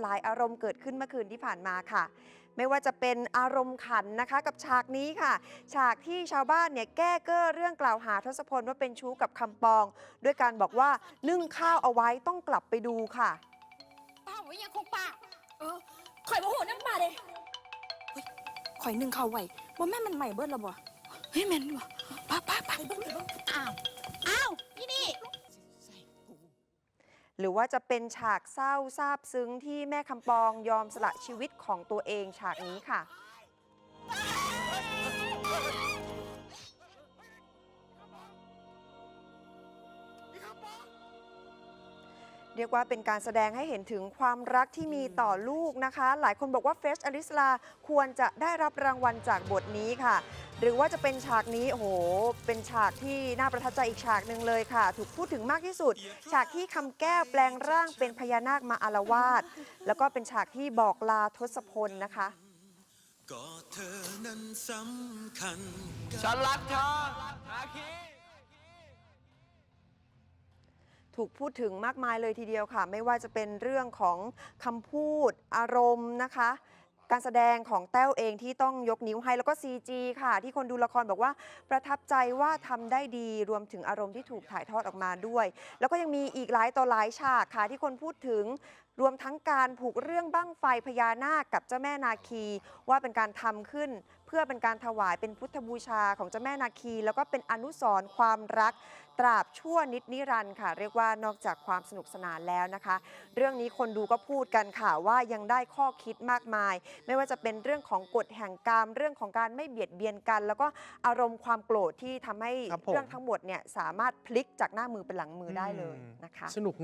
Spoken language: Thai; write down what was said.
หลายอารมณ์เกิดขึ้นเมื่อคืนที่ผ่านมาค่ะ ไม่ว่าจะเป็นอารมณ์ขันนะคะ กับฉากนี้ค่ะ ฉากที่ชาวบ้านเนี่ยแก้เก้อเรื่องกล่าวหาทศพลว่าเป็นชู้กับคำปอง ด้วยการบอกว่านึ่งข้าวเอาไว้ต้องกลับไปดูค่ะป้าไว้ยังคงป้าเออข่อยโมโหน้ำปลาเลยเฮ้ยข่อยหนึ่งเขาไหวว่าแม่มันใหม่เบิดแล้วบ่เฮ้ยแม่นบ่ป้าป้าป้าเบิ้งเบิ้งอ้าวอ้าวนี่นี่ หรือว่าจะเป็นฉากเศร้าซาบซึ้งที่แม่คำปองยอมสละชีวิตของตัวเองฉากนี้ค่ะ เรียกว่าเป็นการแสดงให้เห็นถึงความรักที่มีต่อลูกนะคะ หลายคนบอกว่าเฟสอลิสลาควรจะได้รับรางวัลจากบทนี้ค่ะ หรือว่าจะเป็นฉากนี้โอ้โห เป็นฉากที่น่าประทับใจอีกฉากหนึ่งเลยค่ะ ถูกพูดถึงมากที่สุด ฉากที่คำแก้วแปลงร่างเป็นพญานาคมาอารวาสแล้วก็เป็นฉากที่บอกลาทศพลนะคะก็เธอนั้นสำคัญฉันรักเธอนาคี ถูกพูดถึงมากมายเลยทีเดียวค่ะ ไม่ว่าจะเป็นเรื่องของคำพูดอารมณ์นะคะ การแสดงของแต้วเองที่ต้องยกนิ้วให้แล้วก็ CG ค่ะ ที่คนดูละครบอกว่าประทับใจว่าทำได้ดีรวมถึงอารมณ์ที่ถูกถ่ายทอดออกมาด้วย แล้วก็ยังมีอีกหลายต่อหลายฉากค่ะที่คนพูดถึงรวมทั้งการผูกเรื่องบั้งไฟพญานาคกับเจ้าแม่นาคี ว่าเป็นการทำขึ้น พื่อเป็นการถวายเป็นพุทธบูชาของเจ้าแม่นาคี แล้วก็เป็นอนุสรณ์ความรักตราบชั่วนิดนิรันดร์ค่ะ เรียกว่านอกจากความสนุกสนานแล้วนะคะ เรื่องนี้คนดูก็พูดกันค่ะว่ายังได้ข้อคิดมากมาย ไม่ว่าจะเป็นเรื่องของกฎแห่งกรรมเรื่องของการไม่เบียดเบียนกัน แล้วก็อารมณ์ความโกรธที่ทำให้ครับผมเรื่องทั้งหมดเนี่ยสามารถพลิกจากหน้ามือเป็นหลังมือได้เลยนะคะสนุก